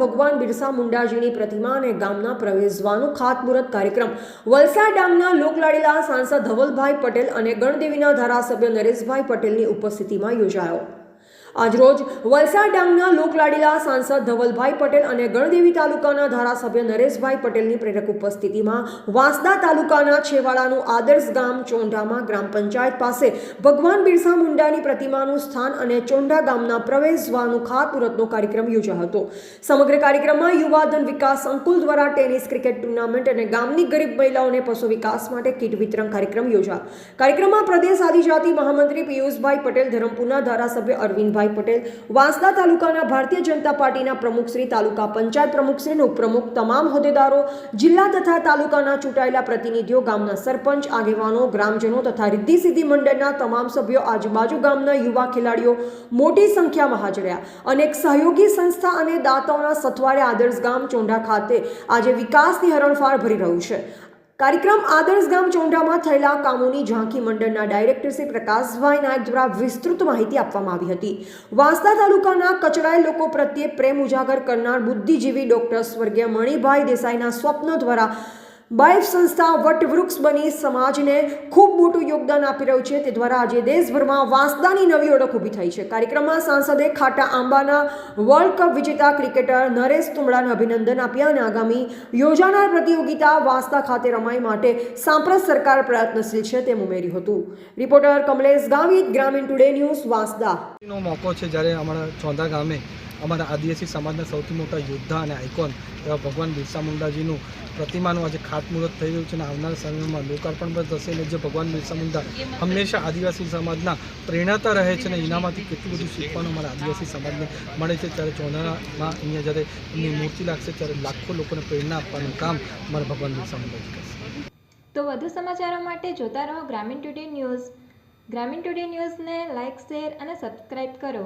ભગવાન બિરસા મુંડાજીની પ્રતિમા અને ગામના પ્રવેશવાનો ખાતમુહૂર્ત કાર્યક્રમ. વલસાડ ડામના લોકલાડીલા સાંસદ ધવલભાઈ પટેલ અને ગણદેવીના ધારાસભ્ય નરેશભાઈ પટેલની ઉપસ્થિતિમાં યોજાયો. આજરોજ વલસાડ ડાંગના લોકલાડીલા સાંસદ ધવલભાઈ પટેલ અને ગણદેવી તાલુકાના ધારાસભ્ય નરેશભાઈ પટેલની પ્રેરક ઉપસ્થિતિમાં વાંસદા તાલુકાના છેવાડાનું આદર્શ ગામ ચોંઢામાં ગ્રામ પંચાયત પાસે ભગવાન બિરસા મુંડાની પ્રતિમાનું સ્થાન અને ચોંઢા ગામના પ્રવેશદ્વારનું ખાતમુહૂર્તનો કાર્યક્રમ યોજાયો હતો. સમગ્ર કાર્યક્રમમાં યુવાધન વિકાસ સંકુલ દ્વારા ટેનિસ ક્રિકેટ ટુર્નામેન્ટ અને ગામની ગરીબ મહિલાઓને પશુ વિકાસ માટે કીટ વિતરણ કાર્યક્રમ યોજાયો. કાર્યક્રમમાં પ્રદેશ આદિજાતિ મહામંત્રી પિયુષભાઈ પટેલ, ધરમપુરના ધારાસભ્ય અરવિંદભાઈ પટેલ, વાંસદા તાલુકાના ભારતીય જનતા પાર્ટીના પ્રમુખ શ્રી તાલુકા પંચાયત પ્રમુખ શ્રી અને ઉપપ્રમુખ તમામ હોદ્દેદારો, જિલ્લા તથા તાલુકાના ચૂંટાયેલા પ્રતિનિધિઓ, ગામના સરપંચ, આગેવાનો, ગ્રામજનો તથા રિદ્ધિ સિદ્ધિ મંડળના તમામ સભ્યો આજુબાજુ ગામના યુવા ખેલાડીઓ મોટી સંખ્યામાં હાજર રહ્યા. અનેક સહયોગી સંસ્થા અને દાતાઓના સથવારે આદર્શ ગામ ચોંઢા ખાતે આજે વિકાસની હરણફાળ ભરી રહ્યું છે. કાર્યક્રમ આદર્શ ગામ ચોંઢામાં થયેલા કામોની ઝાંખી મંડળના ડાયરેક્ટર શ્રી પ્રકાશભાઈ નાયક દ્વારા વિસ્તૃત માહિતી આપવામાં આવી હતી. વાંસદા તાલુકાના કચડાયેલ લોકો પ્રત્યે પ્રેમ ઉજાગર કરનાર બુદ્ધિજીવી ડોક્ટર સ્વર્ગીય મણિભાઈ દેસાઈના સ્વપ્ન દ્વારા બાઇફ સંસ્થા વટવૃક્ષ બની સમાજને ખૂબ મોટું યોગદાન આપી રહ્યું છે. તે દ્વારા આજે દેશભરમાં વાંસદાની નવી ઓળખ ઊભી થઈ છે. કાર્યક્રમમાં સાંસદે ખાટા આંબાના વર્લ્ડ કપ વિજેતા ક્રિકેટર નરેશ તુમડાને અભિનંદન આપ્યા અને આગામી યોજાનાર પ્રતિયોગિતા વાંસદા ખાતે રમાય માટે સાંપ્રત સરકાર પ્રયત્નશીલ છે તેમ ઉમેર્યું હતું. રિપોર્ટર કમલેશ ગાવિત, ગ્રામીણ ટુડે ન્યૂઝ વાંસદા. મોકો છે જ્યારે અમારા ચોંધા ગામે અમારા આદિવાસી સમાજના સૌથી મોટા યોદ્ધા અને આઇકોન એવા ભગવાન બિરસા મુંડાજીનું પ્રતિમાનું આજે ખાતમુહૂર્ત થઈ રહ્યું છે અને આવનારા સમયમાં લોકાર્પણ પણ થશે અને જે ભગવાન બિરસા મુંડા હંમેશા આદિવાસી સમાજના પ્રેરણાતા રહે છે અને એનામાંથી કેટલું બધું શીખવાનું અમારા આદિવાસી સમાજને મળે છે, ત્યારે ચોનામાં અહીંયા જ્યારે એમની મૂર્તિ લાગશે, ત્યારે લાખો લોકોને પ્રેરણા આપવાનું કામ અમારા ભગવાન બિરસા મુંડાજી કરશે. તો વધુ સમાચારો માટે જોતા રહો Gramin today news. Gramin today ન્યૂઝને લાઇક શેર અને સબસ્ક્રાઇબ કરો.